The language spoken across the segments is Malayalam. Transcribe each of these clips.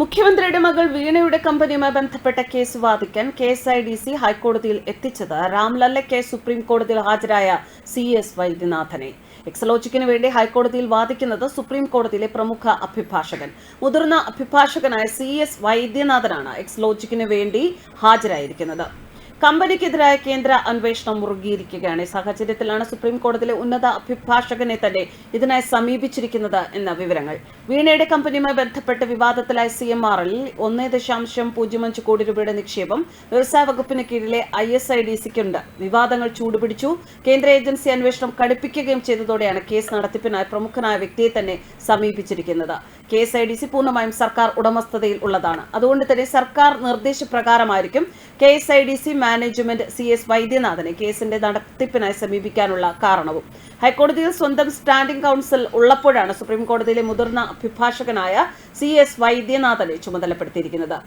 മുഖ്യമന്ത്രിയുടെ മകൾ വീണയുടെ കമ്പനിയുമായി ബന്ധപ്പെട്ട കേസ് വാദിക്കാൻ K S I D C ഹൈക്കോടതിയിൽ എത്തിച്ചത് രാംലല്ലയ്ക്ക് സുപ്രീം കോടതിയിൽ ഹാജരായ സി എസ് വൈദ്യനാഥനെ. എക്സലോജിക്കിന് വേണ്ടി ഹൈക്കോടതിയിൽ വാദിക്കുന്നത് സുപ്രീം കോടതിയിലെ പ്രമുഖ അഭിഭാഷകൻ. മുതിർന്ന അഭിഭാഷകനായ സി എസ് വൈദ്യനാഥനാണ് എക്സലോജിക്കിന് വേണ്ടി ഹാജരായിരിക്കുന്നത്. കമ്പനിക്കെതിരായ കേന്ദ്ര അന്വേഷണം മുറുകിയിരിക്കുകയാണ്. ഈ സാഹചര്യത്തിലാണ് സുപ്രീം കോടതിയിലെ ഉന്നത അഭിഭാഷകനെ തന്നെ ഇതിനായി സമീപിച്ചിരിക്കുന്നത് എന്ന വിവരങ്ങൾ. വീണയുടെ കമ്പനിയുമായി ബന്ധപ്പെട്ട് വിവാദത്തിലായ സി എം ആറിൽ ഒന്നേ ദശാംശം പൂജ്യം അഞ്ച് കോടി രൂപയുടെ നിക്ഷേപം വ്യവസായ വകുപ്പിന് കീഴിലെ ഐ എസ് ഐ ഡി സിക്കുണ്ട് വിവാദങ്ങൾ ചൂടുപിടിച്ചു. കേന്ദ്ര ഏജൻസി അന്വേഷണം കടുപ്പിക്കുകയും ചെയ്തതോടെയാണ് കേസ് നടത്തിപ്പിനായി പ്രമുഖനായ വ്യക്തിയെ തന്നെ സമീപിച്ചിരിക്കുന്നത്. K S I D C പൂർണമായും സർക്കാർ ഉടമസ്ഥതയിൽ ഉള്ളതാണ്. അതുകൊണ്ട് തന്നെ സർക്കാർ നിർദ്ദേശപ്രകാരമായിരിക്കും K S I D C management C S വൈദ്യനാഥനെ കേസിന്റെ നടത്തിപ്പിനായി സമീപിക്കാനുള്ള കാരണവും. ഹൈക്കോടതിയിൽ സ്വന്തം സ്റ്റാൻഡിംഗ് കൗൺസിൽ ഉള്ളപ്പോഴാണ് സുപ്രീം കോടതിയിലെ മുതിർന്ന അഭിഭാഷകനായ സി എസ് വൈദ്യനാഥനെ ചുമതലപ്പെടുത്തിയിരിക്കുന്നത്.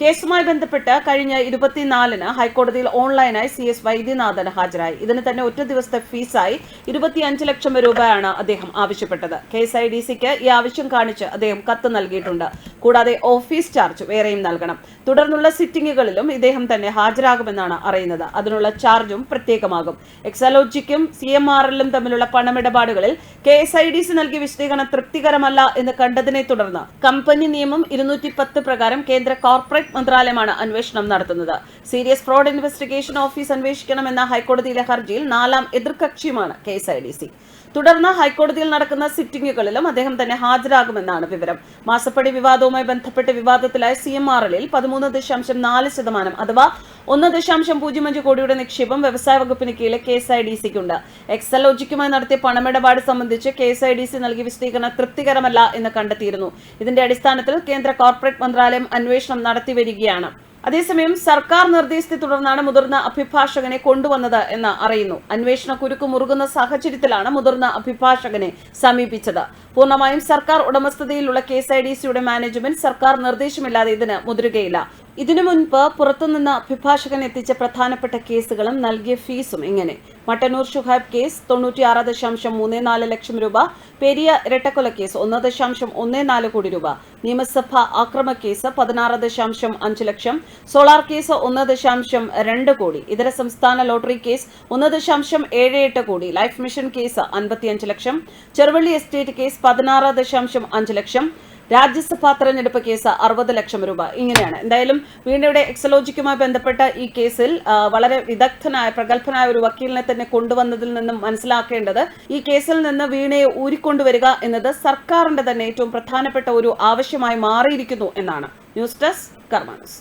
കേസുമായി ബന്ധപ്പെട്ട് കഴിഞ്ഞ ഇരുപത്തിനാലിന് ഹൈക്കോടതിയിൽ ഓൺലൈനായി സി എസ് വൈദ്യനാഥൻ ഹാജരായി. ഇതിന് തന്നെ ഒറ്റ ദിവസത്തെ ഫീസായി ഇരുപത്തിയഞ്ച് ലക്ഷം രൂപയാണ് അദ്ദേഹം ആവശ്യപ്പെട്ടത്. കെ എസ് ഐ ഡി സിക്ക് ഈ ആവശ്യം കാണിച്ച് അദ്ദേഹം കത്ത് നൽകിയിട്ടുണ്ട്. കൂടാതെ ഓഫീസ് ചാർജ് വേറെയും നൽകണം. തുടർന്നുള്ള സിറ്റിംഗുകളിലും ഇദ്ദേഹം തന്നെ ഹാജരാകുമെന്നാണ് അറിയുന്നത്. അതിനുള്ള ചാർജും പ്രത്യേകമാകും. എക്സലോജിക്കും സി എം ആർ എല്ലും തമ്മിലുള്ള പണമിടപാടുകളിൽ K S I D C നൽകിയ വിശദീകരണം തൃപ്തികരമല്ല എന്ന് കണ്ടതിനെ തുടർന്ന് കമ്പനി നിയമം ഇരുന്നൂറ്റി പ്രകാരം കേന്ദ്ര കോർപ്പറേറ്റ് മന്ത്രാലയമാണ് അന്വേഷണം നടത്തുന്നത്. സീരിയസ് ഫ്രോഡ് ഇൻവെസ്റ്റിഗേഷൻ ഓഫീസ് അന്വേഷിക്കണമെന്ന ഹൈക്കോടതിയിലെ ഹർജിയിൽ നാലാം എതിർകക്ഷിയുമാണ് K S I D C. തുടർന്ന് ഹൈക്കോടതിയിൽ നടക്കുന്ന സിറ്റിംഗുകളിലും അദ്ദേഹം തന്നെ ഹാജരാകുമെന്നാണ് വിവരം. മാസപ്പടി വിവാദവുമായി ബന്ധപ്പെട്ട് വിവാദത്തിലായ സി എം ആർ എല്ലിൽ പതിമൂന്ന് ദശാംശം നാല് ശതമാനം അഥവാ ഒന്ന് ദശാംശം പൂജ്യം അഞ്ച് കോടിയുടെ നിക്ഷേപം വ്യവസായ വകുപ്പിന് കീഴിലെ കെ എസ് ഐ ഡി സിക്കുണ്ട് എക്സലോജിക്കുമായി നടത്തിയ പണമിടപാട് സംബന്ധിച്ച് K S I D C നൽകിയ വിശദീകരണം തൃപ്തികരമല്ല എന്ന് കണ്ടെത്തിയിരുന്നു. ഇതിന്റെ അടിസ്ഥാനത്തിൽ കേന്ദ്ര കോർപ്പറേറ്റ് മന്ത്രാലയം അന്വേഷണം നടത്തിവരികയാണ് അതേസമയം സർക്കാർ നിർദ്ദേശത്തെ തുടർന്നാണ് മുതിർന്ന അഭിഭാഷകനെ കൊണ്ടുവന്നത് എന്ന് അറിയുന്നു. അന്വേഷണ കുരുക്ക് മുറുകുന്ന സാഹചര്യത്തിലാണ് മുതിർന്ന അഭിഭാഷകനെ സമീപിച്ചത്. പൂർണമായും സർക്കാർ ഉടമസ്ഥതയിലുള്ള കെ എസ് ഐ ഡി സിയുടെ മാനേജ്മെന്റ് സർക്കാർ നിർദ്ദേശമില്ലാതെ ഇതിന് മുതിരുകയില്ല. ഇതിനു മുൻപ് പുറത്തുനിന്ന് അഭിഭാഷകൻ എത്തിച്ച പ്രധാനപ്പെട്ട കേസുകളും നൽകിയ ഫീസും ഇങ്ങനെ മട്ടന്നൂർ ഷുഹൈബ് കേസ് തൊണ്ണൂറ്റിയാറ് ദശാംശം മൂന്ന് നാല് ലക്ഷം രൂപ പെരിയ ഇരട്ടക്കൊല കേസ് ഒന്ന് ദശാംശം ഒന്ന് നാല് കോടി രൂപ നിയമസഭ ആക്രമ കേസ് പതിനാറ് ദശാംശം അഞ്ച് ലക്ഷം സോളാർ കേസ് ഒന്ന് ദശാംശം രണ്ട് കോടി ഇതര സംസ്ഥാന ലോട്ടറി കേസ് ഒന്ന് ദശാംശം ഏഴ് എട്ട് കോടി ലൈഫ് മിഷൻ കേസ് അൻപത്തിയഞ്ച് ലക്ഷം ചെറുവള്ളി എസ്റ്റേറ്റ് കേസ് പതിനാറ് ദശാംശം അഞ്ച് ലക്ഷം രാജ്യസഭാ തെരഞ്ഞെടുപ്പ് കേസ് അറുപത് ലക്ഷം രൂപ. ഇങ്ങനെയാണ്. എന്തായാലും വീണയുടെ എക്സലോജിക്കുമായി ബന്ധപ്പെട്ട ഈ കേസിൽ വളരെ വിദഗ്ധനായ പ്രഗത്ഭനായ ഒരു വക്കീലിനെ തന്നെ കൊണ്ടുവന്നതിൽ നിന്നും മനസ്സിലാക്കേണ്ടത് ഈ കേസിൽ നിന്ന് വീണയെ ഊരിക്കൊണ്ടുവരിക എന്നത് സർക്കാരിന്റെ തന്നെ ഏറ്റവും പ്രധാനപ്പെട്ട ഒരു ആവശ്യമായി മാറിയിരിക്കുന്നു എന്നാണ്. News desk കർമാനസ്